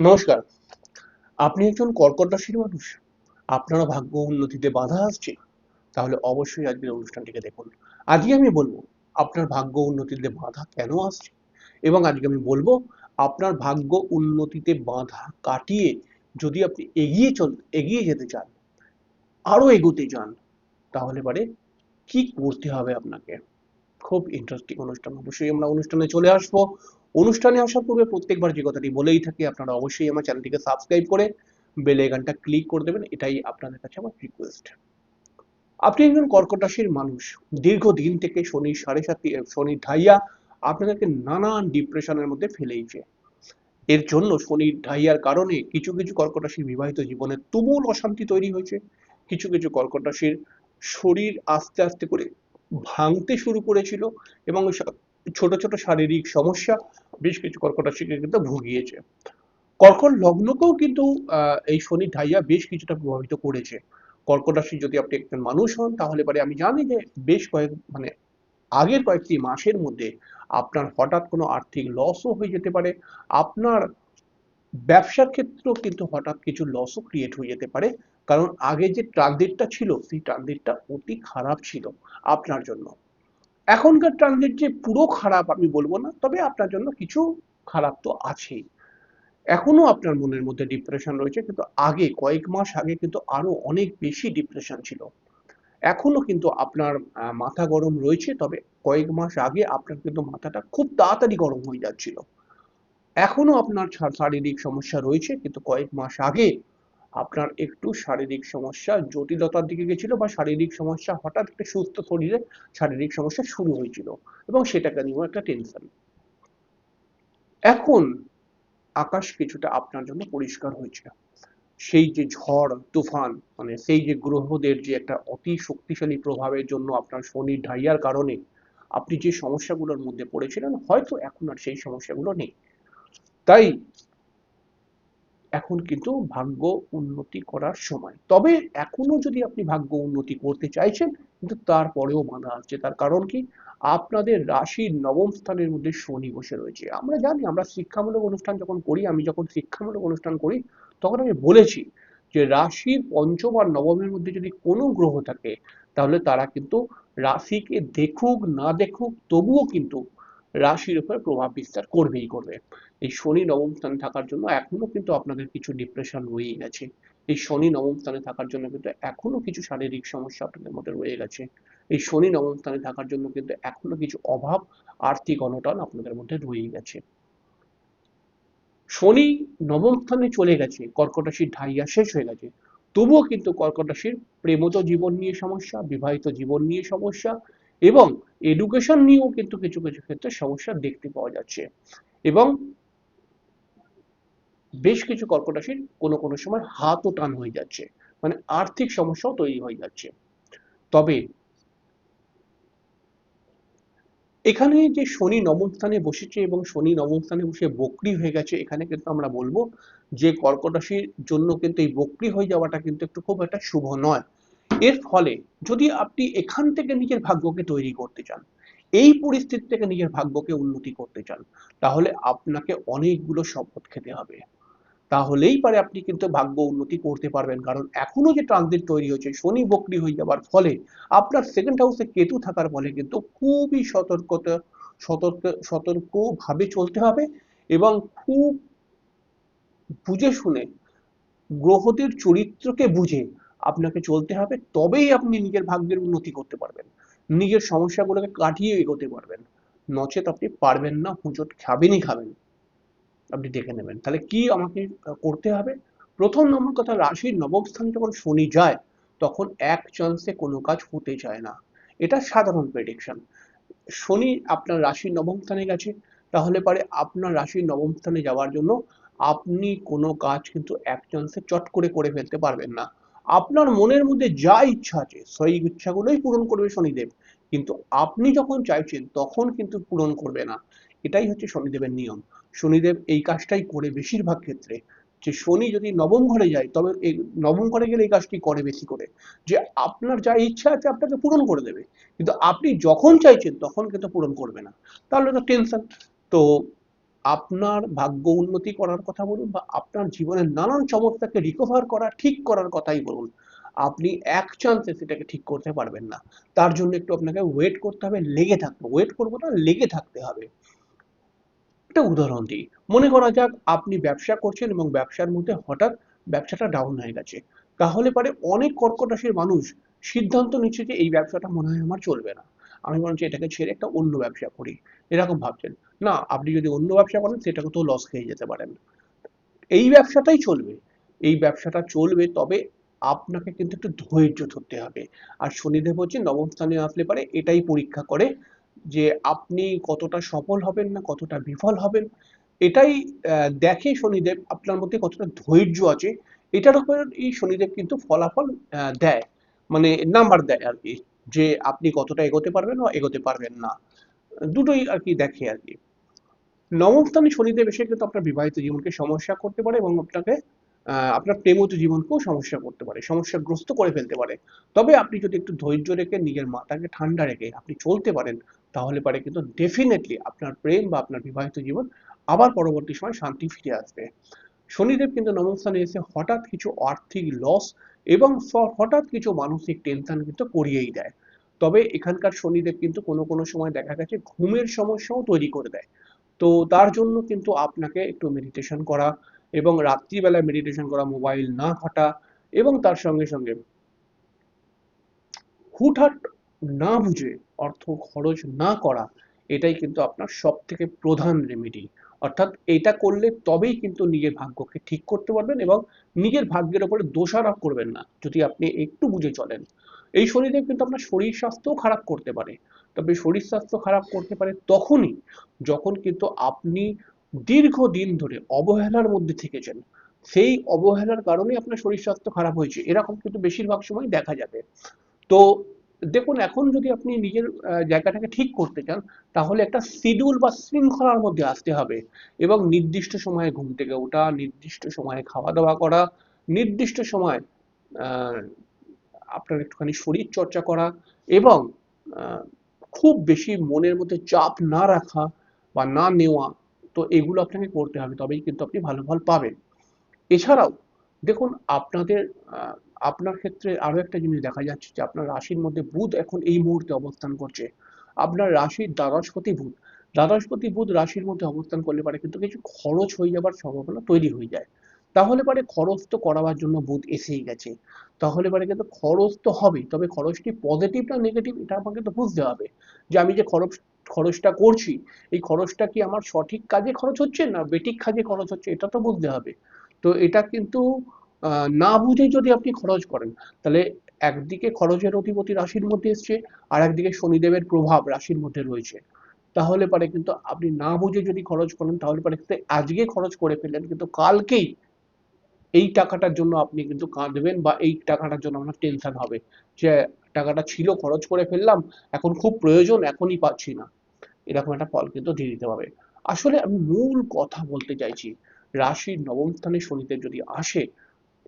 নমস্কার। আপনি একজন কর্কট রাশির মানুষ। আপনার ভাগ্য উন্নতিতে বাধা আসছে। তাহলে অবশ্যই আজকের অনুষ্ঠানটিকে দেখুন। আজকে আমি বলব, আপনার ভাগ্য উন্নতিতে বাধা কেন আসছে? এবং আজকে আমি বলব, আপনার ভাগ্য উন্নতিতে বাধা কাটিয়ে যদি আপনি এগিয়ে চল, এগিয়ে যেতে চান আরও এগোতে চান, তাহলে পারে কি করতে হবে আপনাকে? খুব ইন্টারেস্টিং অনুষ্ঠান। অবশ্যই আমরা অনুষ্ঠানে চলে আসব। অনুষ্ঠানে আসার পূর্বে প্রত্যেকবার যে কথাটি বলেই থাকি, আপনারা অবশ্যই আমার চ্যানেলটিকে সাবস্ক্রাইব করে বেল আইকনটা ক্লিক করে দেবেন, এটাই আপনাদের কাছে আমার রিকোয়েস্ট আপনি একজন কর্কট রাশির মানুষ, দীর্ঘদিন থেকে শনি সাড়ে সাত শনি ঢাইয়া আপনাদেরকে নানান ডিপ্রেশনের মধ্যে ফেলেইছে। এর জন্য শনি ঢাইয়ার কারণে কিছু কিছু কর্কট রাশির বিবাহিত জীবনে তুমুল অশান্তি তৈরি হয়েছে। কিছু কিছু কর্কট রাশির শরীর আস্তে আস্তে করে ভাঙতে শুরু করেছিল এবং ছোট ছোট শারীরিক সমস্যা, বেশ কিছু কর্কট রাশিকে কিন্তু ভুগিয়েছে। কর্কট লগ্নকেও কিন্তু এই শনি ঢাইয়া বেশ কিছুটা প্রভাবিত করেছে। কর্কট রাশি যদি আপনি একজন মানুষ হন, তাহলে পরে আমি জানি যে বেশ কয়েক মানে আগের কয়েকটি মাসের মধ্যে আপনার হঠাৎ কোনো আর্থিক লসও হয়ে যেতে পারে। আপনার ব্যবসার ক্ষেত্রেও কিন্তু হঠাৎ কিছু লসও ক্রিয়েট হয়ে যেতে পারে। কারণ আগে যে ট্রানজিটটা ছিল, সেই ট্রানজিটটা অতি খারাপ ছিল আপনার জন্য। এখনকার ট্রানজিট যে পুরো খারাপ আমি বলব না, তবে আপনার জন্য কিছু খারাপ তো আছেই। এখনও আপনার মনের মধ্যে ডিপ্রেশন রয়েছে, কিন্তু আগে, কয়েক মাস আগে কিন্তু আরও অনেক বেশি ডিপ্রেশন ছিল। এখনও কিন্তু আপনার মাথা গরম রয়েছে, তবে কয়েক মাস আগে আপনার কিন্তু মাথাটা খুব তাড়াতাড়ি গরম হয়ে যাচ্ছিল। এখনও আপনার শারীরিক সমস্যা রয়েছে, কিন্তু কয়েক মাস আগে আপনার একটু শারীরিক সমস্যা, জটিলতার দিকে গেছিল বা শারীরিক সমস্যা হঠাৎ একটা সুস্থ শরীরে শারীরিক সমস্যা শুরু হয়েছিল এবং সেটাকে নিয়েও একটা টেনশন এখন আকাশ কিছুটা আপনার জন্য পরিষ্কার হয়েছে। সেই যে ঝড়, তুফান মানে সেই যে গ্রহদের যে একটা অতি শক্তিশালী প্রভাবের জন্য আপনার শনি ঢাইয়ার কারণে আপনি যে সমস্যাগুলোর মধ্যে পড়েছিলেন, হয়তো এখন আর সেই সমস্যাগুলো নেই। তাই এখন কিন্তু ভাগ্য উন্নতি করার সময়। তবে এখনও যদি আপনি ভাগ্য উন্নতি করতে চাইছেন, কিন্তু তারপরেও বাধা আসছে তার কারণ কি? আপনাদের রাশির নবম স্থানের মধ্যে শনি বসে রয়েছে। আমরা জানি, আমরা শিক্ষামূলক অনুষ্ঠান যখন করি, আমি যখন শিক্ষামূলক অনুষ্ঠান করি, তখন আমি বলেছি যে রাশির পঞ্চম আর নবমের মধ্যে যদি কোনো গ্রহ থাকে, তাহলে তারা কিন্তু রাশিকে দেখুক, না দেখুক, তবুও কিন্তু রাশির উপর প্রভাব বিস্তার করবেই করবে। এই শনি নবম স্থানে থাকার জন্য এখনও কিন্তু আপনাদের কিছু ডিপ্রেশন রয়েই গেছে। এই শনি নবম স্থানে থাকার জন্য কিন্তু এখনও কিছু শারীরিক সমস্যা আপনাদের মধ্যে রয়ে গেছে। এই শনি নবম স্থানে থাকার জন্য কিন্তু এখনও কিছু অভাব, আর্থিক অনটন আপনাদের মধ্যে রয়েই গেছে। শনি নবম স্থানে চলে গেছে কর্কট রাশির ঢাইয়া শেষ হয়ে গেছে। তবুও কিন্তু কর্কট রাশির প্রেমজ জীবন নিয়ে সমস্যা, বিবাহিত জীবন নিয়ে সমস্যা এবং এডুকেশন নিয়েও কিন্তু কিছু কিছু ক্ষেত্রে সমস্যা দেখতে পাওয়া যাচ্ছে। এবং বেশ কিছু কর্কট রাশির কোনো কোনো সময় হাতও টান হয়ে যাচ্ছে মানে আর্থিক সমস্যাও তৈরি হয়ে যাচ্ছে। তবে এখানে যে শনি নবম স্থানে বসেছে এবং শনি নবম স্থানে বসে বক্রি হয়ে গেছে, এখানে কিন্তু আমরা বলব যে কর্কট রাশির জন্য কিন্তু এই বক্রি হয়ে যাওয়াটা কিন্তু একটু খুব একটা শুভ নয়। এর ফলে যদি আপনি এখান থেকে নিজের ভাগ্যকে তৈরি করতে চান, এই পরিস্থিতি থেকে নিজের ভাগ্যকে উন্নতি করতে চান, তাহলে আপনাকে অনেকগুলো শপথ খেতে হবে। তাহলেই পারে আপনি কিন্তু ভাগ্য উন্নতি করতে পারবেন। কারণ এখনও যে ট্রানজিট তৈরি হয়েছে শনি বক্রি হয়ে যাওয়ার ফলে আপনার সেকেন্ড হাউসে কেতু থাকার ফলে কিন্তু খুবই সতর্কতা, সতর্ক, সতর্কভাবে চলতে হবে এবং খুব বুঝে শুনে গ্রহদের চরিত্রকে বুঝে আপনাকে চলতে হবে, তবেই আপনি নিজের ভাগ্যের উন্নতি করতে পারবেন। নিজের সমস্যাগুলোকে কাটিয়ে এগোতে পারবেন। নচেত আপনি পারবেন না, হুঁচট খাবেনই খাবেন। আপনি দেখে নেবেন। তাহলে কি আমাকে করতে হবে? প্রথম নম্বর কথা, রাশির নবম স্থানে যখন শনি যায়, তখন এক চান্সে কোনো কাজ হতে চায় না। এটা সাধারণ প্রেডিকশন শনি আপনার রাশির নবম স্থানে গেছে, তাহলে পারে আপনার রাশির নবম স্থানে যাওয়ার জন্য আপনি কোনো কাজ কিন্তু এক চান্সে চট করে করে ফেলতে পারবেন না। আপনার মনের মধ্যে যা ইচ্ছা আছে, সেই ইচ্ছাগুলোই পূরণ করবে শনিদেব। কিন্তু আপনি যখন চাইছেন, তখন কিন্তু পূরণ করবে না। এটাই হচ্ছে শনিদেবের নিয়ম। শনিদেব এই কাজটাই করে বেশিরভাগ ক্ষেত্রে। যে শনি যদি নবম ঘরে যায়, তবে এই নবম ঘরে গেলে এই কাজটি করে বেশি করে। যে আপনার যা ইচ্ছা আছে, আপনাকে পূরণ করে দেবে। কিন্তু আপনি যখন চাইছেন, তখন কিন্তু পূরণ করবে না। তাহলে তো টেনশন তো আপনার ভাগ্য উন্নতি করার কথা বলুন বা আপনার জীবনের নানান সমস্যাকে রিকভার করা, ঠিক করার কথাই বলুন। আপনি এক চান্সে সেটাকে ঠিক করতে পারবেন না। তার জন্য একটু আপনাকে ওয়েট করতে হবে, লেগে থাকতে ওয়েট করব না, লেগে থাকতে হবে। একটা উদাহরণ দিই। মনে করা যাক আপনি ব্যবসা করছেন এবং ব্যবসার মধ্যে হঠাৎ ব্যবসাটা ডাউন হয়ে গেছে। তাহলে পারে অনেক কর্কট রাশির মানুষ সিদ্ধান্ত নিচ্ছে যে এই ব্যবসাটা মনে হয় আমার চলবে না। আমি বরঞ্চ এটাকে ছেড়ে একটা অন্য ব্যবসা করি। এরকম ভাবছেন। না, আপনি যদি অন্য ব্যবসা করেন, সেটাকে তো লস খেয়ে যেতে পারেন। এই ব্যবসাটাই চলবে। এই ব্যবসাটা চলবে, তবে আপনাকে কিন্তু একটু ধৈর্য ধরতে হবে। আর শনিদেব হচ্ছে নবম স্থানে আসলে পারে, এটাই পরীক্ষা করে যে আপনি কতটা সফল হবেন না, কতটা বিফল হবেন। এটাই দেখে শনিদেব আপনার মধ্যে কতটা ধৈর্য আছে, এটার উপর এই শনিদেব কিন্তু ফলাফল দেয়। মানে নাম্বার দেয় আর কি, যে আপনি কতটা এগোতে পারবেন বা এগোতে পারবেন না। দুটোই আর কি দেখে আর কি। নবম স্থানে শনিদেব এসে কিন্তু আপনার বিবাহিত জীবনকে সমস্যা করতে পারে এবং আপনাকে আপনার প্রেমত জীবনকেও সমস্যা করতে পারে, সমস্যাগ্রস্ত করে ফেলতে পারে। তবে আপনি যদি একটু ধৈর্য রেখে নিজের মাথাকে ঠান্ডা রেখে আপনি চলতে পারেন, তাহলে পারে কিন্তু ডেফিনেটলি আপনার প্রেম বা আপনার বিবাহিত জীবন আবার পরবর্তী সময় শান্তি ফিরে আসবে। শনিদেব কিন্তু নবম স্থানে এসে হঠাৎ কিছু আর্থিক লস এবং হঠাৎ কিছু মানসিক টেনশন কিন্তু করিয়েই দেয়। তবে এখানকার শনিদেব কিন্তু কোনো কোনো সময় দেখা গেছে ঘুমের সমস্যাও তৈরি করে দেয়। তো তার জন্য কিন্তু আপনাকে একটু মেডিটেশন করা এবং রাত্রিবেলায় মেডিটেশন করা মোবাইল না ঘাটা এবং তার সঙ্গে সঙ্গে হুটহাট না বুঝে অর্থ খরচ না করা, এটাই কিন্তু আপনার সব থেকে প্রধান রেমেডি অর্থাৎ এটা করলে তবেই কিন্তু নিজের ভাগ্যকে ঠিক করতে পারবেন এবং নিজের ভাগ্যের ওপরে দোষারোপ করবেন না, যদি আপনি একটু বুঝে চলেন। এই শরীরে কিন্তু আপনার শরীর স্বাস্থ্যও খারাপ করতে পারে। তবে শরীর স্বাস্থ্য খারাপ করতে পারে তখনই যখন কিন্তু আপনি দীর্ঘদিন ধরে অবহেলার মধ্যে থেকেছেন। সেই অবহেলার কারণে আপনার শরীর স্বাস্থ্য খারাপ হয়েছে। এরকম কিন্তু বেশিরভাগ সময় দেখা যাবে। তো দেখুন, এখন যদি আপনি নিজের জায়গাটাকে ঠিক করতে চান, তাহলে একটা শিডিউল বা শৃঙ্খলার মধ্যে আসতে হবে এবং নির্দিষ্ট সময়ে ঘুম থেকে ওঠা, নির্দিষ্ট সময়ে খাওয়া দাওয়া করা, নির্দিষ্ট সময় আপনার একটুখানি শরীর চর্চা করা এবং খুব বেশি মনের মধ্যে চাপ না রাখা বা না নেওয়া তো এগুলো আপনাকে করতে হবে, তবেই কিন্তু আপনি ভালো ফল পাবেন। এছাড়াও, দেখুন, আপনাদের আপনার ক্ষেত্রে আরও একটা জিনিস দেখা যাচ্ছে যে, আপনার রাশির মধ্যে বুধ এখন এই মুহূর্তে অবস্থান করছে। আপনার রাশির দ্বাদশপতি বুধ দ্বাদশপতি বুধ রাশির মধ্যে অবস্থান করলে পারে কিন্তু কিছু খরচ হয়ে যাবার সম্ভাবনা তৈরি হয়ে যায়। তাহলে পারে খরচ তো করাবার জন্য বুধ এসেই গেছে। তাহলে পারে কিন্তু খরচ তো হবে তবে খরচটি পজিটিভ না নেগেটিভ এটা আমাকে তো বুঝতে হবে। যে আমি যে খরচ খরচটা করছি, এই খরচটা কি আমার সঠিক কাজে খরচ হচ্ছে না বেঠিক কাজে খরচ হচ্ছে, এটা তো বুঝতে হবে। তো এটা কিন্তু না বুঝে যদি আপনি খরচ করেন, তাহলে একদিকে খরচের অধিপতি রাশির মধ্যে এসছে, আর একদিকে শনিদেবের প্রভাব রাশির মধ্যে রয়েছে। তাহলে পারে কিন্তু আপনি না বুঝে যদি খরচ করেন, তাহলে পারে আজকে খরচ করে ফেললেন, কিন্তু কালকেই এই টাকাটার জন্য আপনি কিন্তু কাঁদবেন বা এই টাকাটার জন্য আপনার টেনশন হবে। যে টাকাটা ছিল খরচ করে ফেললাম, এখন খুব প্রয়োজন, এখনই পাচ্ছি না। এরকম একটা ফল কিন্তু দিয়ে দিতে পারে আসলে আমি মূল কথা বলতে চাইছি, রাশির নবম স্থানে শনিদেব যদি আসে,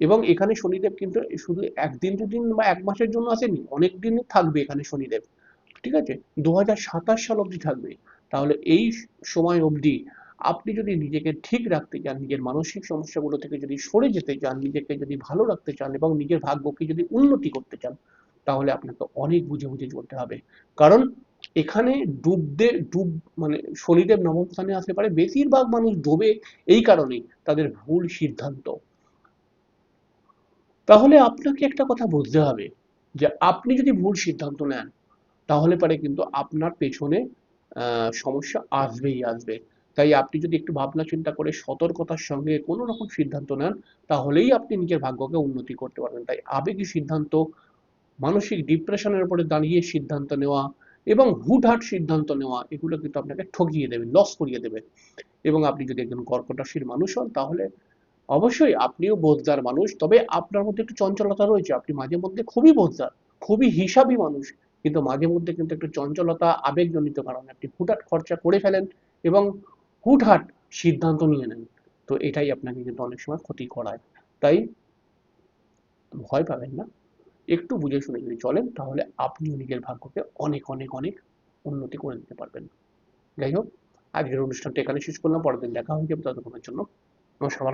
এবং এখানে শনিদেব কিন্তু শুধু একদিন, দুদিন বা এক মাসের জন্য আসেনি, অনেক দিন থাকবে এখানে শনিদেব। ঠিক আছে? দু সাল অবধি থাকবে। তাহলে এই সময় অবধি আপনি যদি নিজেকে ঠিক রাখতে চান, নিজের মানসিক সমস্যাগুলো থেকে যদি সরে যেতে চান, নিজেকে যদি ভালো রাখতে চান এবং নিজের ভাগ্যকে যদি উন্নতি করতে চান, তাহলে আপনাকে অনেক বুঝে বুঝে চলতে হবে। কারণ এখানে ডুবতে ডুব মানে শনিদেব নবম স্থানে আসতে পারে। বেশিরভাগ মানুষ ডোবে এই কারণেই তাদের ভুল সিদ্ধান্ত। তাহলে আপনাকে একটা কথা বুঝতে হবে যে আপনি যদি ভুল সিদ্ধান্ত নেন, তাহলে পারে কিন্তু আপনার পেছনে সমস্যা আসবেই আসবে। তাই আপনি যদি একটু ভাবনা চিন্তা করে সতর্কতার সঙ্গে কোনো রকম সিদ্ধান্ত নেন, তাহলেই আপনি নিজের ভাগ্যকে উন্নতি করতে পারবেন। তাই আবেগী সিদ্ধান্ত, মানসিক ডিপ্রেশনের উপরে দাঁড়িয়ে সিদ্ধান্ত নেওয়া এবং হুটহাট সিদ্ধান্ত নেওয়া, এগুলো কিন্তু আপনাকে ঠকিয়ে দেবে লস করিয়ে দেবে। এবং আপনি যদি একজন কর্কট রাশির মানুষ হন, তাহলে অবশ্যই আপনিও বোঝদার মানুষ। তবে আপনার মধ্যে একটু চঞ্চলতা রয়েছে। আপনি মাঝে মধ্যে খুবই বোঝদার, খুবই হিসাবী মানুষ। কিন্তু মাঝে মধ্যে কিন্তু একটু চঞ্চলতা, আবেগজনিত কারণে আপনি হুটহাট খরচা করে ফেলেন এবং হুটহাট সিদ্ধান্ত নিয়ে নেন। তো এটাই আপনাকে কিন্তু অনেক সময় ক্ষতি করায়। তাই ভয় পাবেন না। একটু বুঝে শুনে যদি চলেন, তাহলে আপনিও নিজের ভাগ্যকে অনেক অনেক অনেক উন্নতি করে দিতে পারবেন। যাই হোক, আজকের অনুষ্ঠানটা এখানে শেষ করলাম। পরের দিন দেখা হয়ে যাবে ততক্ষণের জন্য। নমস্কার।